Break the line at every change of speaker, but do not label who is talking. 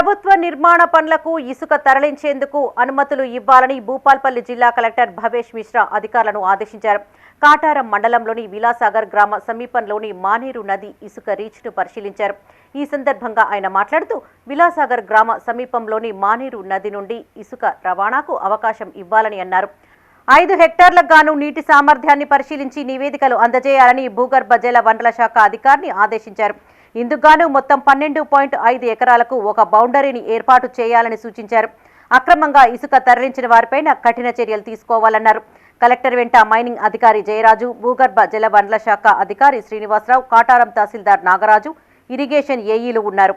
ప్రభుత్వ నిర్మాణ పనులకు ఇసుక తరలించేందుకు అనుమతులు ఇవ్వాలని భూపాల్పల్లి జిల్లా కలెక్టర్ భవేష్ మిశ్రా అధికారులను ఆదేశించారు. కాటారం మండలంలోని విలాసాగర్ గ్రామ సమీపంలోని మానేరు నది ఇసుక రీచ్ను పరిశీలించారు. ఈ సందర్భంగా ఆయన మాట్లాడుతూ విలాసాగర్ గ్రామ సమీపంలోని మానేరు నది నుండి ఇసుక రవాణాకు అవకాశం ఇవ్వాలని అన్నారు. ఐదు హెక్టార్లకు గాను నీటి సామర్థ్యాన్ని పరిశీలించి నివేదికలు అందజేయాలని భూగర్భ జల వనరుల శాఖ అధికారిని ఆదేశించారు. ఇందుకుగాను మొత్తం పన్నెండు పాయింట్ ఐదు ఎకరాలకు ఒక బౌండరీని ఏర్పాటు చేయాలని సూచించారు. అక్రమంగా ఇసుక తరలించిన వారిపైన కఠిన చర్యలు తీసుకోవాలన్నారు. కలెక్టర్ వెంట మైనింగ్ అధికారి జయరాజు భూగర్భ జల వనరుల శాఖ అధికారి శ్రీనివాసరావు కాటారం తహసీల్దార్ నాగరాజు ఇరిగేషన్ ఏఈలు ఉన్నారు.